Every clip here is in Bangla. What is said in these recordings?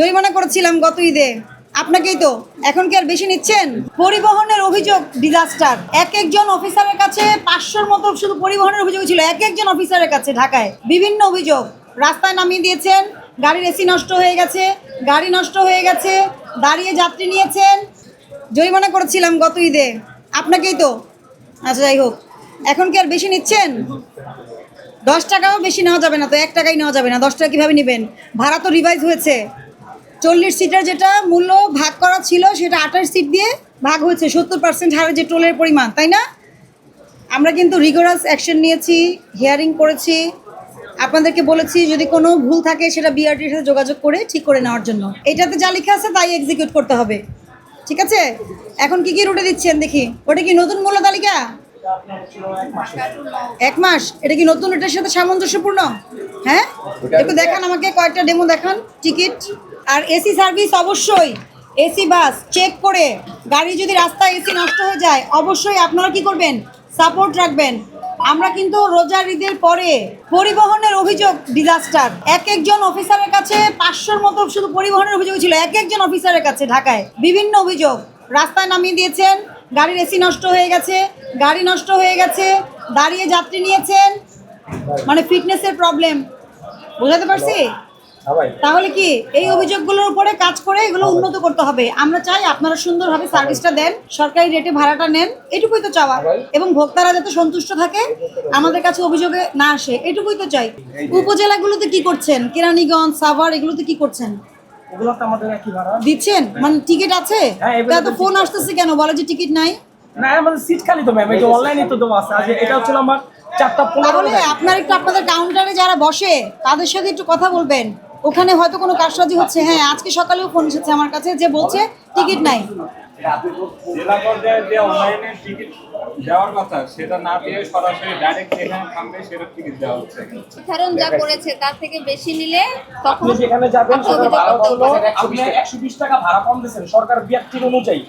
জরিমানা করেছিলাম গত ঈদে। আপনাকেই তো। এখন কি আর বেশি নিচ্ছেন? পরিবহনের অভিযোগ ডিজাস্টার এক একজন অফিসারের কাছে পাঁচশোর মতো শুধু পরিবহনের অভিযোগ ছিল। এক একজন অফিসারের কাছে ঢাকায় বিভিন্ন অভিযোগ। রাস্তায় নামিয়ে দিয়েছেন, গাড়ির এসি নষ্ট হয়ে গেছে, গাড়ি নষ্ট হয়ে গেছে, দাঁড়িয়ে যাত্রী নিয়েছেন, জরিমানা করেছিলাম গত ঈদে। আপনাকেই তো। আচ্ছা যাই হোক। এখন কি আর বেশি নিচ্ছেন? দশ টাকাও বেশি নেওয়া যাবে না তো, এক টাকাই নেওয়া যাবে না। দশ টাকা কীভাবে নেবেন? ভাড়া তো রিভাইজ হয়েছে। চল্লিশ সিটের যেটা মূল্য ভাগ করা ছিল, সেটা আঠাশ সিট দিয়ে ভাগ হয়েছে। সত্তর পার্সেন্ট হারে যে টোলের পরিমাণ, তাই না? আমরা কিন্তু রিগোরাস অ্যাকশন নিয়েছি হিয়ারিং করেছি। আপনাদেরকে বলেছি, যদি কোনো ভুল থাকে, সেটা বিআরটির সাথে যোগাযোগ করে ঠিক করে নেওয়ার জন্য। এটাতে যা লেখা আছে, তাই এক্সিকিউট করতে হবে। ঠিক আছে? এখন কি কি রুটে দিচ্ছেন দেখি। ওটা কি নতুন মূল্য তালিকা? এক মাস। এটা কি নতুন? রুটের সাথে সামঞ্জস্যপূর্ণ? হ্যাঁ? একটু দেখান আমাকে, কয়েকটা ডেমো দেখান টিকিট আর এসি সার্ভিস অবশ্যই এসি বাস চেক করে। গাড়ি যদি রাস্তায় এসি নষ্ট হয়ে যায়, অবশ্যই আপনারা কি করবেন? সাপোর্ট রাখবেন। আমরা কিন্তু রোজার ঈদের পরে পরিবহনের অভিযোগ ডিজাস্টার এক একজন অফিসারের কাছে পাঁচশোর মতো শুধু পরিবহনের অভিযোগ ছিল। এক একজন অফিসারের কাছে ঢাকায়। বিভিন্ন অভিযোগ। রাস্তায় নামিয়ে দিয়েছেন। গাড়ির এসি নষ্ট হয়ে গেছে। গাড়ি নষ্ট হয়ে গেছে। দাঁড়িয়ে যাত্রী নিয়েছেন। মানে ফিটনেসের প্রবলেম বোঝাতে পারছি? তাহলে কি এই অভিযোগগুলোর উপরে কাজ করে এগুলো উন্নত করতে হবে? আমরা চাই আপনারা সুন্দরভাবে সার্ভিসটা দেন সরকারি রেটে ভাড়াটা নেন এটুকুই তো চাওয়া। এবং ভোক্তারা যাতে সন্তুষ্ট থাকে আমাদের কাছে অভিযোগে না আসে এটুকুই তো চাই। উপজেলাগুলোতে কি করছেন? কেরানীগঞ্জ সাভার এগুলোতে কি করছেন? দিচ্ছেন? মানে টিকিট আছে? হ্যাঁ, তা ফোন আসতেছে কেন? বলে যে টিকিট নাই। না আমাদের সিট খালি তো ম্যাম এটা অনলাইনে তো দেওয়া আছে। আজ এটা হচ্ছিল আমার চারটা পনেরো। আপনার একটু আপনাদের কাউন্টারে যারা বসে তাদের সাথে একটু কথা বলবেন। ওখানে হয়তো কোনো কারসাজি হচ্ছে। হ্যাঁ আজকে সকালেও ফোন এসেছে আমার কাছে যে বলছে টিকিট নাই। জেলা পর্যায়ে যে অনলাইনে টিকিট দেওয়ার কথা সেটা না দিয়ে সরাসরি ডাইরেক্ট যেখানে থামবে সেটা টিকিট দেওয়া হচ্ছে। নির্ধারণ যা করেছে তার থেকে বেশি নিলে তখন আপনি যাবেন আপনি সেটা অভিযোগ ভাড়া হলো আপনি একশো বিশ টাকা ভাড়া কম দিয়েছেন সরকার বিয়াত্তির অনুযায়ী।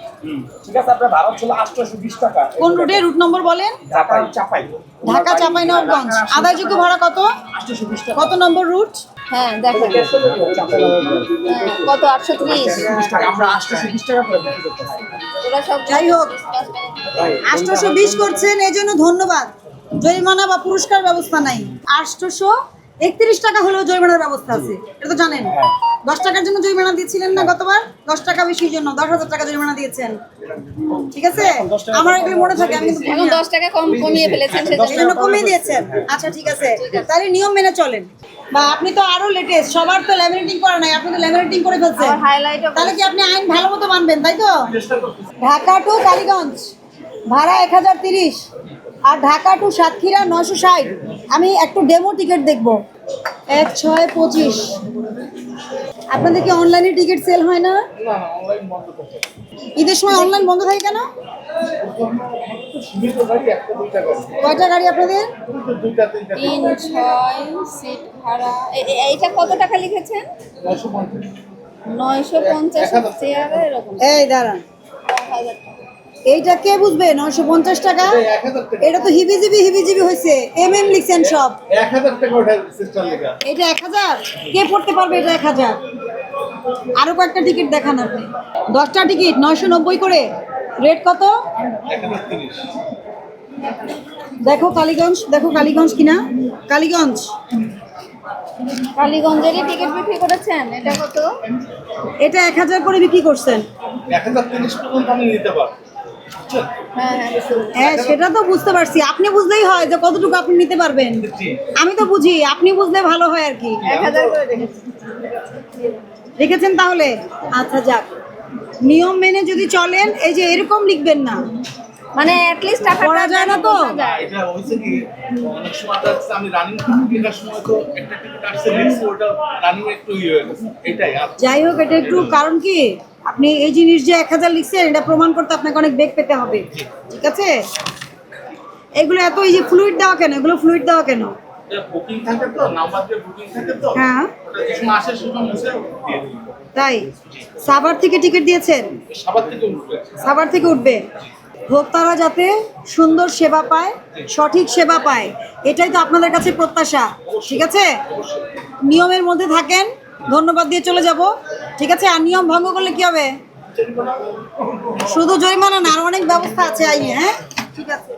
ঠিক আছে আপনার ভাড়া ছিল আটশোশো বিশ টাকা। কোন রুটে? রুট নম্বর বলেন? ঢাকা চাপাই। ঢাকা চাঁপাইনবাবগঞ্জ। আদায়যোগ্য ভাড়া কত? আটশোশো বিশ টাকা। কত নম্বর রুট? হ্যাঁ দেখেন হ্যাঁ, কত? আটশো ত্রিশ? আমরা আটশোশো বিশ টাকা ওরা সব যাই হোক। আটশোশো বিশ করছেন এই জন্য ধন্যবাদ। জরিমানা বা পুরস্কার ব্যবস্থা নাই। আটশোশো একত্রিশ টাকা হলেও জরিমানার ব্যবস্থা আছে এটা তো জানেন। দশ টাকার জন্য জরিমানা দিয়েছিলেন না গতবার? দশ টাকা বেশির জন্য দশ হাজার টাকা জরিমানা দিয়েছেন। ঠিক আছে? আমার এগুলো মনে থাকে আমি কিন্তু। দশ টাকা কম কমিয়ে ফেলেছেন সেজন্য জন্য কমিয়ে দিয়েছেন। আচ্ছা ঠিক আছে। তাহলে নিয়ম মেনে চলেন। বা আপনি তো আরও লেটেস্ট সবার তো ল্যামিনেটিং করা নাই আপনি তো ল্যামিনেটিং করে ফেলছেন। তাহলে কি আপনি আইন ভালো মতো মানবেন তাই তো? ঢাকা টু কালীগঞ্জ ভাড়া এক হাজার তিরিশ। আর ঢাকা টু সাতক্ষীরা নশো ষাট। আমি একটু ডেমো টিকিট দেখব। এক ছয় পঁচিশ। আপনাদের কি অনলাইনে টিকিট সেল হয় না? ঈদের সময় অনলাইন বন্ধ থাকে কেন? কয়টা গাড়ি আপনাদের? তিন ছয় সিট ভাড়া। এইটা কত টাকা লিখেছেন? নয়শো পঞ্চাশ। চেয়ারে এরকম। এই দাঁড়ান। হাজার টাকা। এইটা কে বুঝবে? নশো পঞ্চাশ টাকা? এটা তো হিবিজিবি হিবিজিবি হয়েছে এম এম লিখছেন সব। এটা এক হাজার? কে পড়তে পারবে এটা এক হাজার? আরও কয়েকটা টিকিট দেখান আপনি। দশটা টিকিট নয়শো নব্বই করে। রেট কত? দেখো কালীগঞ্জ দেখো কালীগঞ্জ কিনা। কালীগঞ্জ। কালীগঞ্জেরই টিকিট বিক্রি করেছেন এটা কত? এটা এক হাজার করে বিক্রি করছেন। এক হাজার তিরিশ পর্যন্ত আমি নিতে পারব? হ্যাঁ সেটা তো বুঝতে পারছি। আপনি বুঝলেই হয় যে কতটুকু আপনি নিতে পারবেন। আমি তো বুঝি আপনি বুঝলে ভালো হয় আর কি। লিখেছেন তাহলে? আচ্ছা যাক। নিয়ম মেনে যদি চলেন এই যে এরকম লিখবেন না। মানে অ্যাটলিস্ট টাকা করা যায় না তো? এটা হয়েছে কি অনেক সময় দেখা আমি রানিং টিকিটের সময় তো একটা টিকিট আসছে দেখছি ওটা রানিং একটু ইয়ে হয়ে গেছে। এটাই যাই হোক এটা একটু কারণ কি? আপনি এই জিনিস যে এক হাজার লিখছেন এটা প্রমাণ করতে আপনাকে অনেক বেগ পেতে হবে। ঠিক আছে? এগুলো এত এই যে ফ্লুইড দেওয়া কেন? এগুলো ফ্লুইড দেওয়া কেন? হ্যাঁ। তাই? সাভার থেকে টিকিট দিয়েছেন? সাভার থেকে উঠবে। ভোক্তারা যাতে সুন্দর সেবা পায় সঠিক সেবা পায় এটাই তো আপনাদের কাছে প্রত্যাশা। ঠিক আছে? নিয়মের মধ্যে থাকেন। ধন্যবাদ দিয়ে চলে যাব। ঠিক আছে, আর নিয়ম ভঙ্গ করলে কি হবে? শুধু জরিমানা না, আর অনেক ব্যবস্থা আছে আইনে হ্যাঁ? ঠিক আছে।